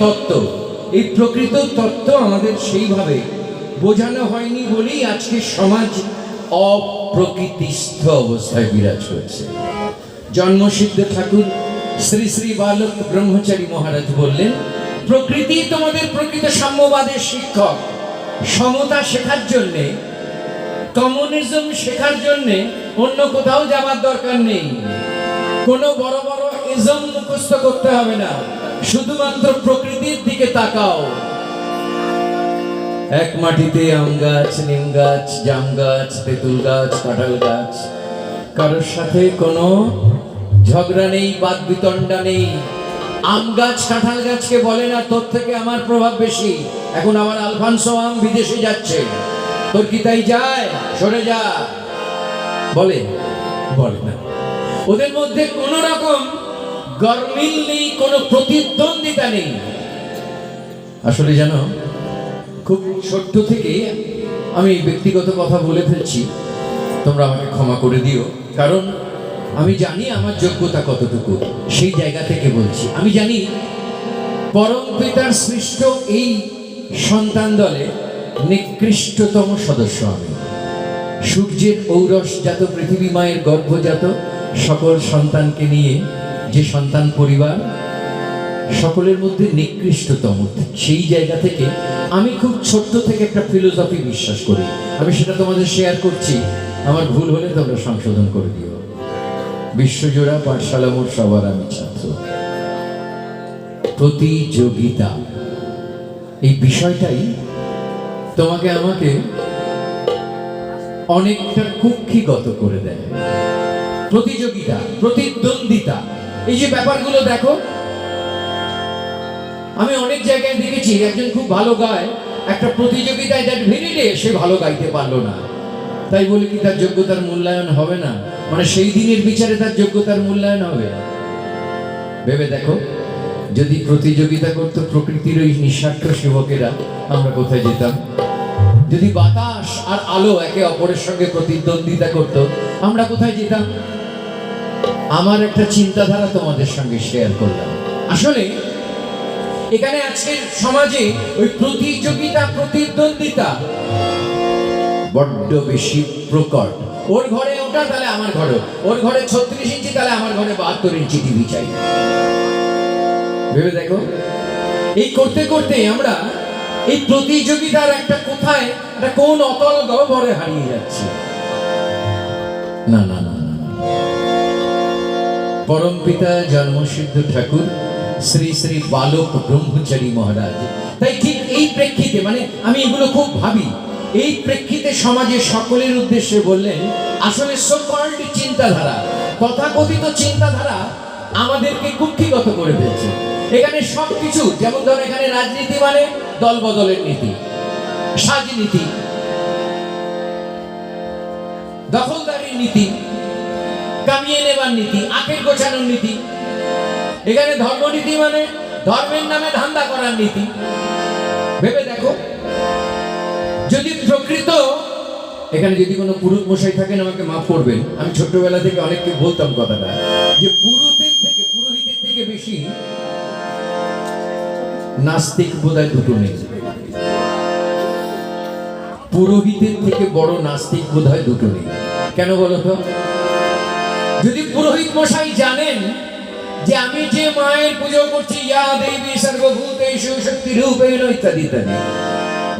তত্ত্ব। এই প্রকৃত তত্ত্ব আমাদের সেইভাবে বোঝানো হয়নি বলেই আজকে সমাজ অপ্রকৃতিস্থ অবস্থায় বিরাজ করছে। জন্মসিদ্ধ ঠাকুর শ্রী শ্রী বালক ব্রহ্মচারী মহারাজ বললেন, প্রকৃতি তোমাদের প্রকৃত সাম্যবাদের শিক্ষক। সমতা শেখার জন্যে, কমিউনিজম শেখার জন্যে অন্য কোথাও যাবার দরকার নেই। কোনো বড় বড় ইজম মুখস্থ করতে হবে না। শুধুমাত্র প্রকৃতির দিকে তাকাও। এক মাটিতে আম গাছ, নিম গাছ, জাম গাছ, তেঁতুল গাছ, কাঁঠাল গাছ। কারোর সাথে কোনো ঝগড়া নেই বাদ বিতণ্ডা নেই। আম গাছ, কাঁঠাল গাছকে বলে না, তোর থেকে আমার প্রভাব বেশি। এখন আমার আলফানসো আম বিদেশে যাচ্ছে। তোর কি তাই যায়? সরে যা। বলে বলে না। ওদের মধ্যে কোন রকম গরমিল নেই কোনো প্রতিদ্বন্দ্বিতা নেই। আসলে জানো খুব ছোট্ট থেকে আমি ব্যক্তিগত কথা বলে ফেলছি, তোমরা আমাকে ক্ষমা করে দিও। কারণ আমি জানি আমার যোগ্যতা কতটুকু, সেই জায়গা থেকে বলছি। আমি জানি পরম পিতার সৃষ্ট এই সন্তান দলে নিকৃষ্টতম সদস্য আমি। সূর্যের ঔরসজাত পৃথিবী মায়ের গর্ভজাত, সকল সন্তানকে নিয়ে যে সন্তান পরিবার সকলের মধ্যে নিকৃষ্টতম, সেই জায়গা থেকে আমি খুব ছোট্ট থেকে একটা ফিলোসফি বিশ্বাস করি। আমি সেটা তোমাদের শেয়ার করছি। আমার ভুল হলে তোমরা সংশোধন করে দিও। বিশ্বজোড়া পাঠশালা মোট সবার আমি ছাত্র। প্রতিযোগিতা। এই বিষয়টাই তোমাকে আমাকে অনেকটা কুক্ষিগত করে দেয়। প্রতিযোগিতা, প্রতিদ্বন্দ্বিতা। এই যে ব্যাপারগুলো দেখো, আমি অনেক জায়গায় দেখেছি, একজন খুব ভালো গায়, একটা প্রতিযোগিতায় সে ভালো গাইতে পারল না। তাই বলে কি, তার যোগ্যতার মূল্যায়ন হবে না? মানে সেই দিনের বিচারে তার যোগ্যতার মূল্যায়ন হবে। ভেবে দেখো, যদি প্রতিযোগিতা করতো প্রকৃতির ওই নিঃস্বার্থ সেবকেরা, আমরা কোথায় যেতাম? যদি বাতাস আর আলো একে অপরের সঙ্গে প্রতিদ্বন্দ্বিতা করত, আমরা কোথায় যেতাম? আমার একটা চিন্তাধারা তোমাদের সঙ্গে শেয়ার করলাম। আসলে এখানে আজকের সমাজে ওই প্রতিযোগিতা প্রতিদ্বন্দ্বিতা বড্ড বেশি প্রকট। ওর ঘরে ওটা তাহলে আমার ঘরে ওর ঘরে ছত্রিশ ইঞ্চি তাহলে আমার ঘরে বাহাত্তর ইঞ্চি টিভি চাই। ভেবে দেখো? এই করতে করতে আমরা এই প্রতিযোগিতার একটা কোথায় একটা কোন অতল গহ্বরে হারিয়ে যাচ্ছে। না না না না না। পরম পিতা জন্মসিদ্ধ ঠাকুর, শ্রী শ্রী বালক ব্রহ্মচারী মহারাজ। তাই ঠিক এই প্রেক্ষিতে মানে আমি এগুলো খুব ভাবি, এই প্রেক্ষিতে সমাজে সকলের উদ্দেশ্যে বললেন, আসলে সোকল্ড চিন্তাধারা, তথাকথিত চিন্তাধারা আমাদেরকে কুক্ষিগত করে ফেলছে। এখানে সবকিছু, যেমন ধরো এখানে রাজনীতি মানে দল বদলের নীতি, সাজনীতি, দখলদারির নীতি কামিয়ে নেবার নীতি, আখের গোছানোর নীতি। এখানে ধর্মনীতি মানে ধর্মের নামে ধান্দা করার নীতি। ভেবে দেখো। যদি প্রকৃত, এখানে যদি কোনো পুরুষ মশাই থাকেন, আমাকে মাফ করবেন। আমি ছোট্টবেলা থেকে অনেককে বলতাম কথাটা, যে পুরুষের থেকে, পুরোহিতের থেকে বেশি নাস্তিক বোধহয় দুটো নেই। পুরোহিতের থেকে বড় নাস্তিক বোধহয় দুটো নেই। কেন বলো তো? যদি পুরোহিত মশাই জানেন যে আমি যে মায়ের পুজো করছি, ইয়া দেবী সর্বভূতেষু শক্তি রূপেণ ইত্যাদি ইত্যাদি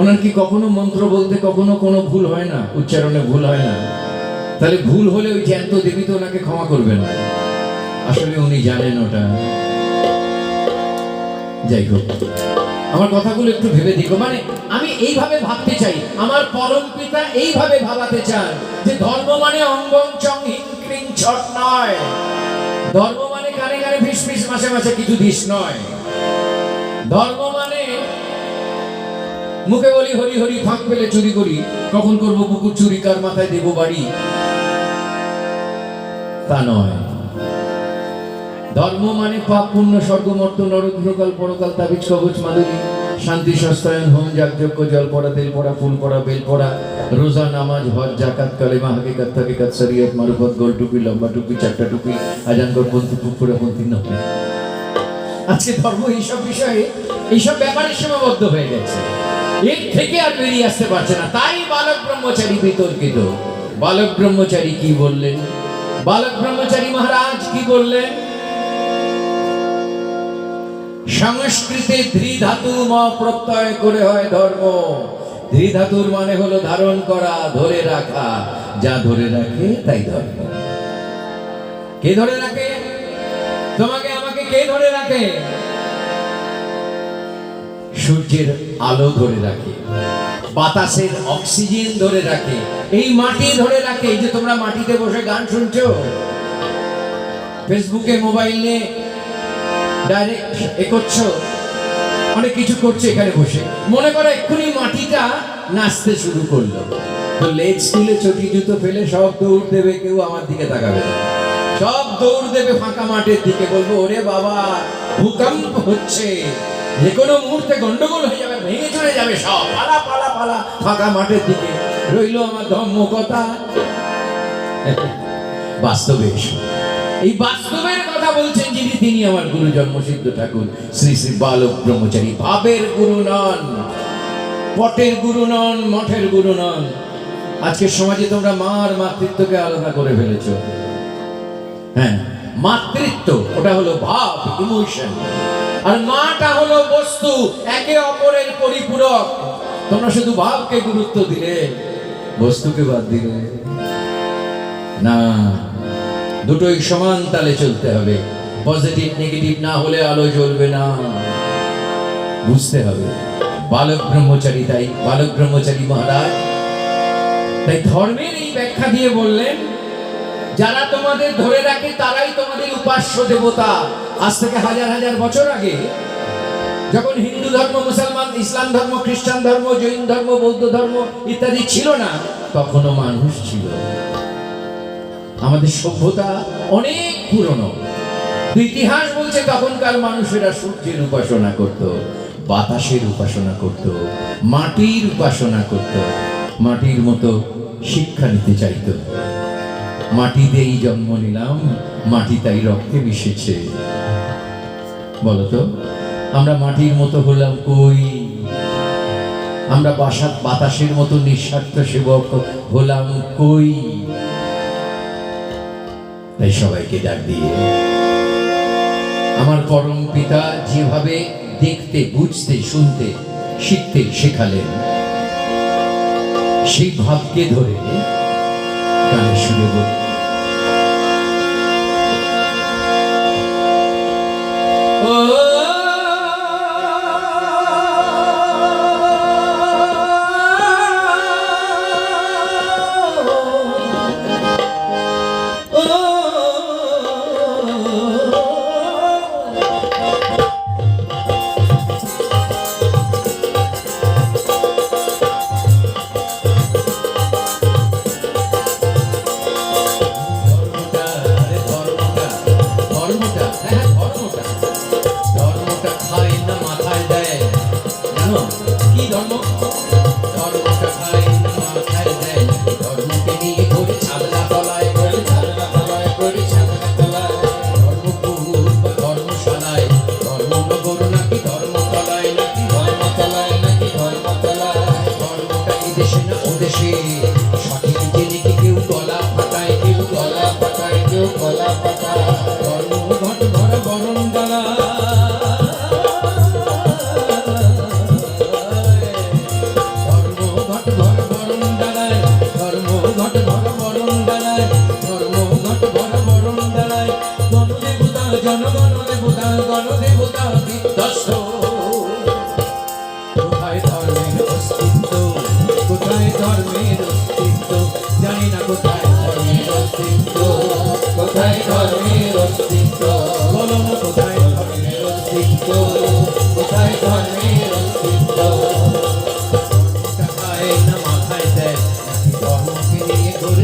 ওনার কি কখনো মন্ত্র বলতে কখনো কোনো ভুল হয় না? উচ্চারণে ভুল হয় না? তাহলে ভুল হলে ওই জ্যান্ত দেবী তো ওনাকে ক্ষমা করবেন। না আসলে উনি জানেন ওটা। যাই হোক, আমার কথাগুলো একটু ভেবে দেখো। মানে আমি এইভাবে ভাবতে চাই, আমার পরম পিতা এইভাবে ভাবাতে চান যে ধর্ম মানে অঙ্গং চং হিং। ক্রিং ছট নয়। ধর্ম মানে কানে কানে ফিস মাসে মাসে কিছু দিস নয়। ধর্ম মানে মুখে বলি হরি হরি, ফাঁক পেলে চুরি করি। কখন করব পুকুর চুরি, কার মাথায় দেবো বাড়ি? তা নয়। ধর্ম মানে পাপ, পুণ্য, স্বর্গ, মর্ত নরগ্রহকাল পরকাল, তাবিজ, কবচ মাদুরী শান্তি সস্তায়ন হোম যাগযজ্ঞ জল পড়া, তেল পড়া, ফুল পড়া, বেল পড়া, রোজা, নামাজ, হজ, জাকাত, কালেমা, হাকিকাত হাকিকাত শরীয়ত, মারুফত, গোল টুপি, লম্বা টুপি, চারটা টুপি আজান গর পন্থী, পুকুরা পন্থী নয় আজকে ধর্ম এইসব বিষয়ে, এইসব ব্যাপারে সীমাবদ্ধ হয়ে গেছে। এর থেকে আর বেরিয়ে আসতে পারছে না। তাই বালক ব্রহ্মচারী বিতর্কিত। বালক ব্রহ্মচারী কি বললেন? বালক ব্রহ্মচারী মহারাজ কি বললেন? সংস্কৃতে ধাতু ম প্রত্যয় করে হয় ধর্ম। ধাতুর মানে হলো ধারণ করা, ধরে রাখা। যা ধরে রাখে, তাই ধর্ম। কে ধরে রাখে? তোমাকে, আমাকে কে ধরে রাখে? সূর্যের আলো ধরে রাখে, বাতাসের অক্সিজেন ধরে রাখে, এই মাটি ধরে রাখে। এই যে তোমরা মাটিতে বসে গান শুনছো, ফেসবুকে, মোবাইলে ডাইরেক্ট এ অনেক কিছু করছে এখানে বসে। মনে করো এক্ষুনি মাটিটা নাচতে শুরু করল। লেজ তুলে চটি জুতো ফেলে সব দৌড় দেবে, কেউ আমার দিকে তাকাবে সব দৌড় দেবে ফাঁকা মাঠের দিকে। বলব, ওরে বাবা, ভূকম্প হচ্ছে। যে কোনো মুহূর্তে গন্ডগোল হয়ে যাবে, ভেঙে চলে যাবে সব। পালা পালা পালা, ফাঁকা মাঠের দিকে। রইল আমার ধর্ম কথা বাস্তবে। এই বাস্তবের কথা বলছেন যিনি, তিনি আমার গুরু জন্মসিদ্ধ ঠাকুর, শ্রী শ্রী বালক ব্রহ্মচারী ভাবের গুরু নন, পটের গুরু নন, মঠের গুরু নন। আজকের সমাজে তোমরা মার মাতৃত্বকে আলাদা করে ফেলেছো। হ্যাঁ মাতৃত্ব, ওটা হলো ভাব ইমোশন আর মাটা হলো বস্তু, একে অপরের পরিপূরক। তোমরা শুধু ভাবকে গুরুত্ব দিলে, বস্তুকে বাদ দিলে। না দুটোই সমান তালে চলতে হবে। পজিটিভ নেগেটিভ না হলে আলো জ্বলবে না। বুঝতে হবে। বালক ব্রহ্মচারী, তাই বালক ব্রহ্মচারী মহারাজ, তাই ধর্মের এই ব্যাখ্যা দিয়ে বললেন, যারা তোমাদের ধরে রাখে তারাই তোমাদের উপাস্য দেবতা। আজ থেকে হাজার হাজার বছর আগে, যখন হিন্দু ধর্ম, মুসলমান, ইসলাম ধর্ম, খ্রিস্টান ধর্ম, জৈন ধর্ম, বৌদ্ধ ধর্ম ইত্যাদি ছিল না, তখনও মানুষ ছিল। আমাদের সভ্যতা অনেক পুরনো। ইতিহাস বলছে, তখনকার মানুষেরা সূর্যের উপাসনা করত, বাতাসের উপাসনা করত, মাটির উপাসনা করত। মাটির মতো শিক্ষা নিতে চাইতো। মাটিতেই জন্ম নিলাম, মাটি তাই রক্তে মিশেছে। বলতো, আমরা মাটির মতো হলাম কই? আমরা বাসা বাতাসের মতো নিঃস্বার্থ সেবক হলাম কই? তাই সবাইকে ডাক দিয়ে। আমার পরম পিতা যেভাবে দেখতে, বুঝতে, শুনতে, শিখতে শেখালেন, সেই ভাবকে ধরে গানের সুরে বলি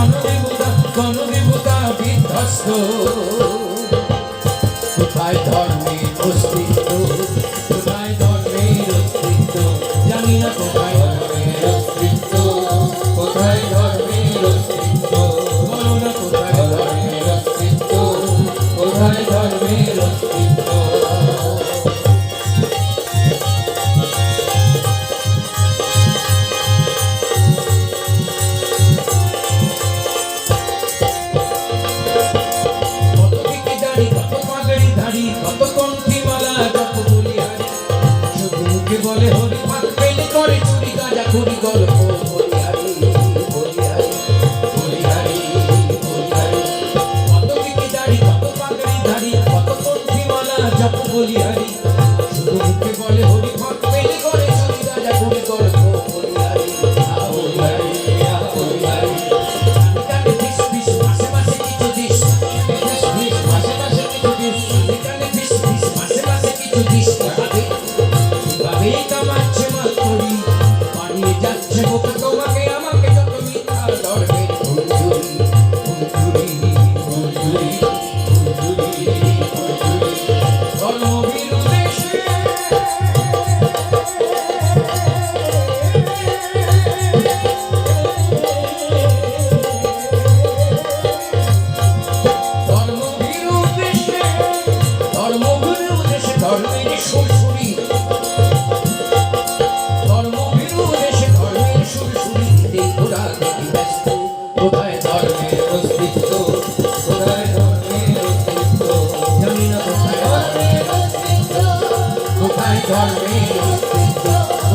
গণদেবতা গণদেবতা বিধ্বস্ত।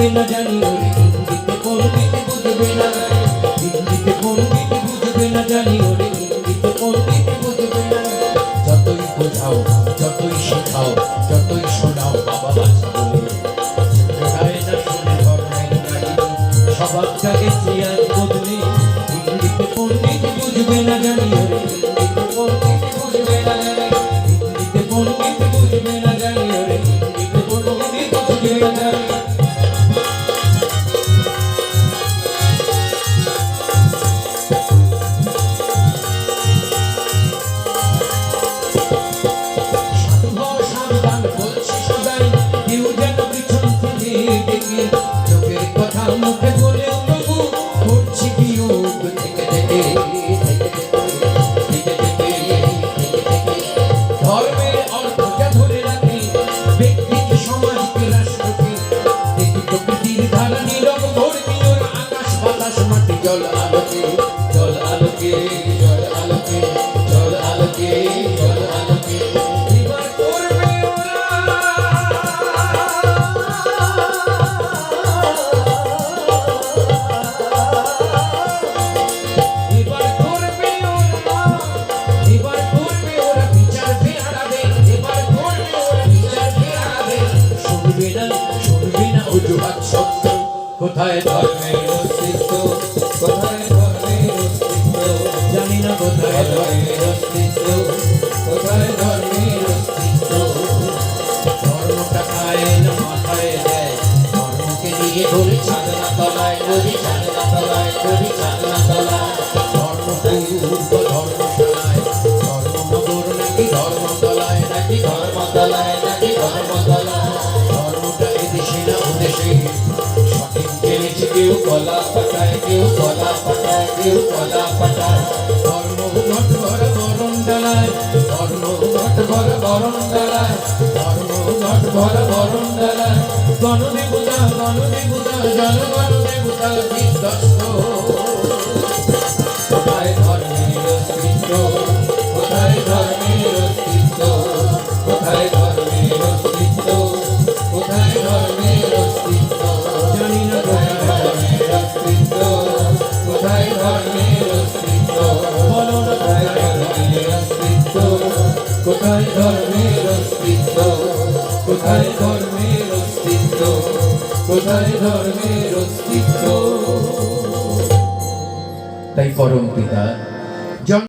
হইল জানি ব্যক্তিকে সমাজকে রাষ্ট্রকে দেখি প্রকৃতির ধারা নীরব ধর্মীয় আকাশ বাতাস মাটি জল আলোকে। না শুনবি না অজুহাত সত্য কোথায় ধর্মের অস্তিত্ব? কোথায় ধর্মের অস্তিত্ব? জানি না কোথায় ধর্মের অস্তিত্ব। কোথায় ধর্মের অস্তিত্ব? ধর্মটা খায় না মাথায় দেয়। ধর্মকে নিয়ে ধরে ছাদনা তলায় করি ছাদনা তলায় করি ছাদনা তলায়। ধর্ম ধর্মশালা কলা পাটায় কেউ কলা পাটায় কেউ কলা পাটায় ধর্ম ঘট ঘর বরণ ডালায় ধর্ম ঘট ঘর বরণ কোথায় ধর্মের অস্তিত্ব? কোথায় ধর্মের অস্তিত্ব? কোথায় ধর্মের অস্তিত্ব? কোথায় ধর্মের অস্তিত্ব? তাই পরম পিতা